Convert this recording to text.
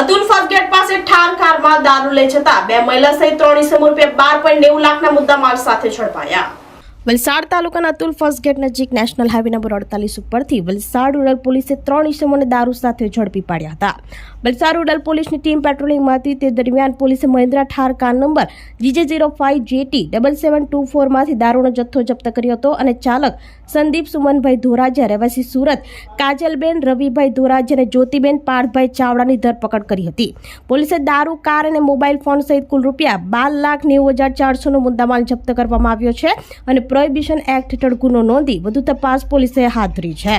અતુલ ફાસ્ટગેટ પાસે ઠાર કારમાં દારૂ લઈ જતા બે મહિલા સહિત ત્રણ ઇસમો રૂપિયા બાર પોઈન્ટ નેવું લાખના મુદ્દા માલ સાથે ઝડપાયા. વલસાડ તાલુકાના અતુલ ફર્સ્ટ ગેટ નજીક નેશનલ હાઈવે નંબર અડતાલીસ ઉપરથી વલસાડ રૂરલ પોલીસે ત્રણ ઇસમોને દારૂ સાથે ઝડપી પાડ્યા હતા. વલસાડ રૂરલ પોલીસની ટીમ પેટ્રોલિંગમાં હતી તે દરમિયાન પોલીસે Mahindra Thar car number GJ zero five JT double seven two ફોરમાંથી દારૂનો જથ્થો જપ્ત કર્યો હતો અને ચાલક સંદીપ સુમનભાઈ ધોરાજીયા રહેવાસી સુરત, કાજલબેન રવિભાઈ ધોરાજી અને જ્યોતિબેન પાર્થભાઈ ચાવડાની ધરપકડ કરી હતી. પોલીસે દારૂ, કાર અને મોબાઈલ ફોન સહિત કુલ રૂપિયા બાર લાખ નેવું હજાર ચારસોનો મુદ્દામાલ જપ્ત કરવામાં આવ્યો છે અને પ્રોહિબિશન એક્ટ હેઠળ ગુનો નોંધી વધુ તપાસ પોલીસે હાથ ધરી છે.